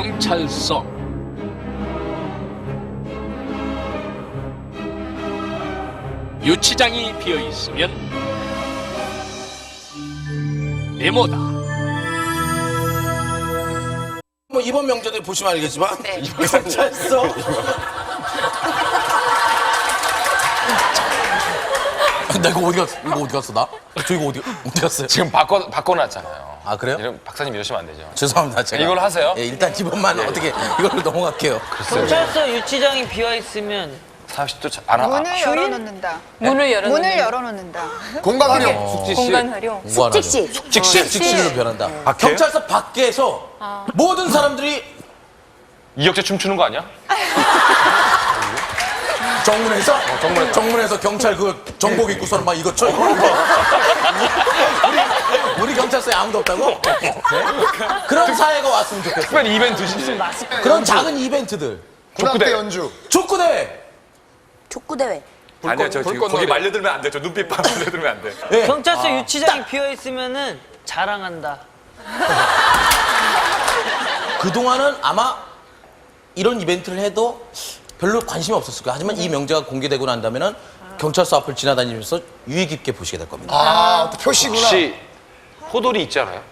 경찰서 유치장이 비어 있으면 네모다. 뭐 이번 명절에 보시면 알겠지만 네. 경찰서 나 이거 어디 갔어? 이거 어디 갔어 나? 저 이거 어디 어디 갔어요? 지금 바꿔 바꿔놨잖아요. 아 그래요? 이런 박사님 이러시면 안 되죠. 죄송합니다 제가 이걸로 하세요? 예, 일단 기본만 어떻게 이걸로 넘어갈게요 경찰서 유치장이 비어 있으면 40도 차- 안 하. 문을 열어놓는다. 문을 열어 문을 열어놓는다. 공간 활용. 숙지. 공간 활용. 숙직시 숙직시 숙직시로 변한다 경찰서 밖에서 모든 사람들이 이혁재 춤추는 거 아니야? 정문에서 정문에서 경찰 그 정복 입고서는 막 이거 쳐 이거 우리, 우리 경찰서에 아무도 없다고? 네? 그런 사회가 왔으면 좋겠어 특별히 이벤트시지. 그런 작은 이벤트들 군악대 연주. 축구 대회 축구 대회. 아니요, 저 지금 거기 말려들면 안 돼. 저 눈빛만 말려들면 안 돼. 예. 경찰서 유치장이 비어 있으면은 자랑한다. 그동안은 아마 이런 이벤트를 해도 별로 관심이 없었을 거예요. 하지만 이 명제가 공개되고 난다면 은 경찰서 앞을 지나다니면서 유의 깊게 보시게 될 겁니다. 아, 또 표시구나. 혹시 포돌이 있지 않아요?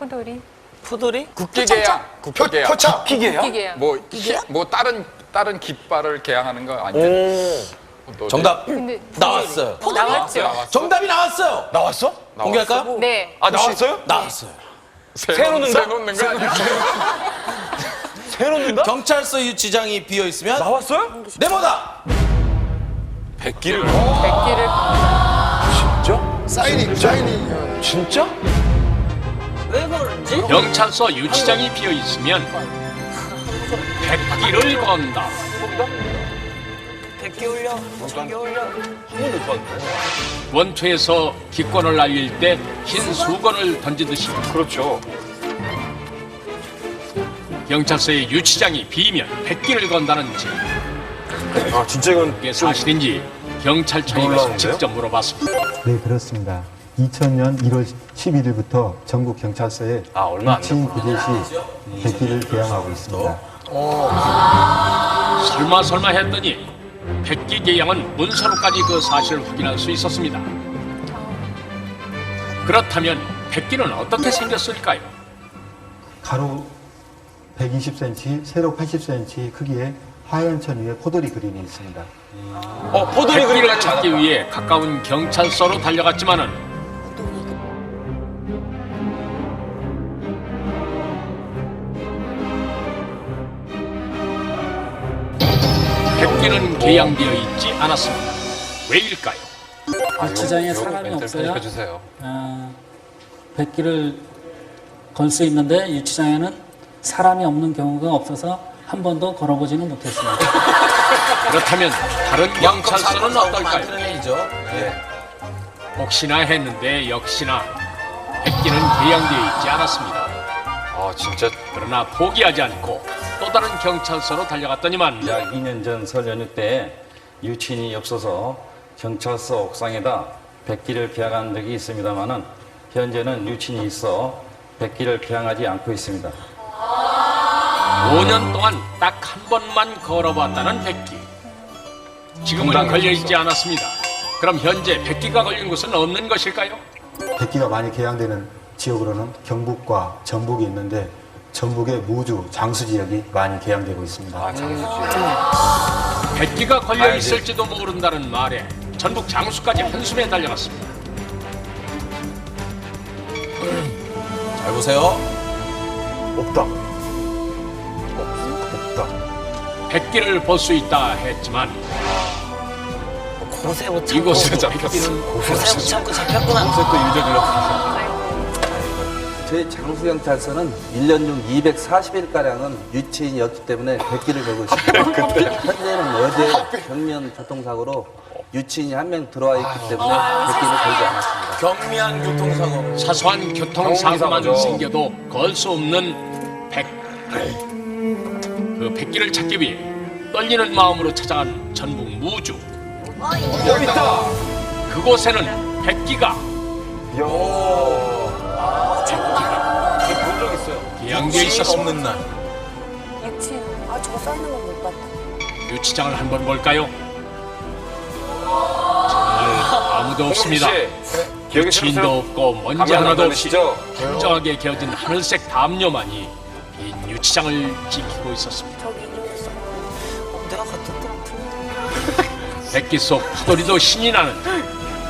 포돌이. 포돌이? 국기계양. 표, 국기계양. 표창. 기계야? 기계야. 뭐, 히- 뭐 다른 다른 깃발을 개양하는 거 아니에요? 또 정답 근데 나왔어요. 나왔죠. 정답이 나왔어요. 나왔어? 공개할까요? 네. 아 나왔어요? 나왔어요. 새 놓는다? 새 놓는 거 아니야? 새 놓는다? 경찰서 유치장이 비어 있으면 나왔어요? 네모다. 백기를. 백기를 사이닝, 사이닝. 진짜? 왜 그런지? 경찰서 유치장이 비어 있으면 백기를 건다. 백기 올려, 천개 올려. 원초에서 기권을 날릴 때 흰 수건을 던지듯이 그렇죠. 경찰서의 유치장이 비면 백기를 건다는 제아 진짜 이건 이게 사실인지 경찰청에 가서 직접 물어봤습니다. 네, 그렇습니다. 2000년 1월 11일부터 전국 경찰서에 아, 얼마 안 유치인 부대 시 백기를 개항하고 있습니다. 설마 설마 했더니 백기 개양은 문서로까지 그 사실을 확인할 수 있었습니다. 그렇다면 백기는 어떻게 생겼을까요? 가로 120cm, 세로 80cm 크기의 하얀 천 위에 포도리 그림이 있습니다. 어 포돌이 그림 백기를 찾기 위해 가까운 경찰서로 달려갔지만은 백기는 개양되어 있지 않았습니다. 왜일까요? 유치장에 사람이 없어요. 해주세요. 어, 백기를 걸 수 있는데 유치장에는 사람이 없는 경우가 없어서 한 번도 걸어보지는 못했습니다. 그렇다면 다른 경찰서는 어떨까요? 만드는 일이죠. 혹시나 했는데 역시나 백기는 개양되어 있지 않았습니다. 아 진짜 그러나 포기하지 않고 또 다른 경찰서로 달려갔더니만 약 2년 전 설 연휴 때 유치인이 없어서 경찰서 옥상에다 백기를 개항한 적이 있습니다만은 현재는 유치인이 있어 백기를 개항하지 않고 있습니다. 5년 동안 딱 한 번만 걸어봤다는 백기. 지금은 걸려 있지 않았습니다. 그럼 현재 백기가 걸린 곳은 없는 것일까요? 백기가 많이 개항되는 지역으로는 경북과 전북이 있는데 전북의 무주, 장수 지역이 많이 개항되고 있습니다. 아, 백기가 걸려 있을지도 모른다는 말에 전북 장수까지 한숨에 달려갔습니다. 잘 보세요. 백기를 볼 수 있다 했지만 고세 못 참고. 이곳에서 백기는 고세 못 참고 잡혔구나. 저희 장수경찰서는 1년 중 240일가량은 유치인이었기 때문에 백기를 걸고 있습니다. 현재는 어제 경면 교통사고로 유치인이 한 명 들어와 있기 때문에 백기를 걸지 않았습니다. 경미한 교통사고. 사소한 교통사고만. 생겨도 걸 수 없는 백. 그 백기를 찾기 위해 떨리는 마음으로 찾아간 전북 무주. 여기 있다. 그곳에는 백기가 본적 있어요. 개양되어 있었습니다. 없는 날. 저거 써있는 건 못 봤다. 유치장을 한번 볼까요? 정말 아무도 없습니다. 기억이 유치인도 새록새록 없고 먼지 가면 안 하나도 없이? 풍성하게 개어진 하늘색 담요만이 빈 유치장을 지키고 있었습니다. 저기. 어, 내가 갔던. 백기 속 파도리도 신이 나는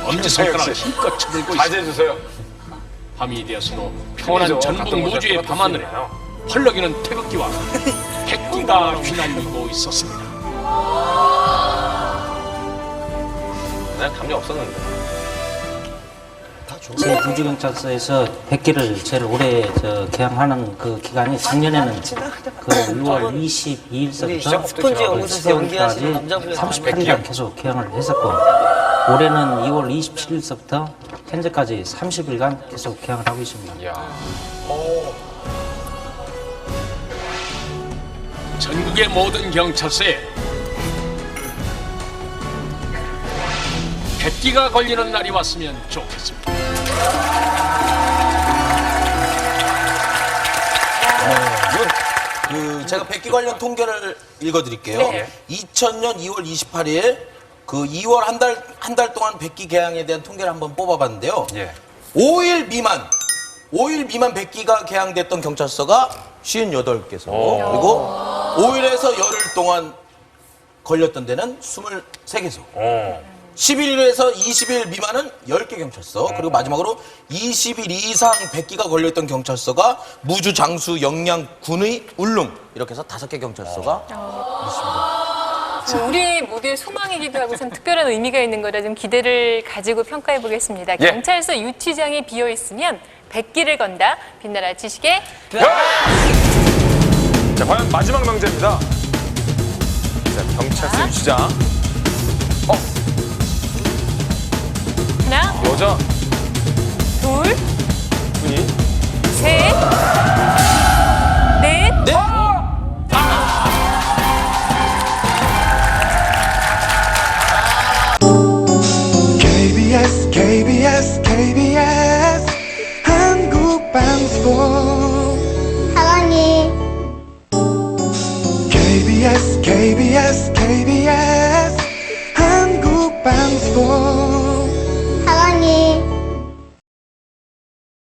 엄지 손가락을 역시. 힘껏 쳐들고 있습니다. 자제해주세요. 밤이 되었으므로 평온한? 전북 무주의 밤하늘에. 펄럭이는 태극기와 백기가 휘날리고 있었습니다. 난 담요 없었는데. 제 우주경찰서에서 백기를 제일 오래 저 개항하는 그 기간이 작년에는 그 6월 22일서부터 스폰지 연구소에서 연기하시는 남자분이 38일간 계속 개항을 했었고 올해는 2월 27일서부터 현재까지 30일간 계속 개항을 하고 있습니다. 이야. 전국의 모든 경찰서에 백기가 걸리는 날이 왔으면 좋겠습니다. 그 제가 백기 관련 통계를 읽어드릴게요. 네. 2000년 2월 28일 그 2월 한 달 한 달 동안 백기 개항에 대한 통계를 한번 뽑아봤는데요. 예. 5일 미만 5일 미만 백기가 개항됐던 경찰서가 58개소 그리고 5일에서 열흘 동안 걸렸던 데는 23개소. 어. 11일에서 20일 미만은 10개 경찰서, 그리고 마지막으로 20일 이상 100기가 걸려있던 경찰서가 무주, 장수, 영양, 군의, 울릉 이렇게 해서 5개 경찰서가 우리 모두의 소망이기도 하고 참 특별한 의미가 있는 거라 좀 기대를 가지고 평가해 보겠습니다. 예. 경찰서 유치장이 비어 있으면 백기를 건다. 빛나라 지식의 자, 과연 마지막 명제입니다. 자, 경찰서 유치장. 하나, 여자. 둘, 분이. 셋, 넷, 네? KBS KBS KBS. 한국 방송. 사랑해. KBS KBS KBS. 한국 방송 me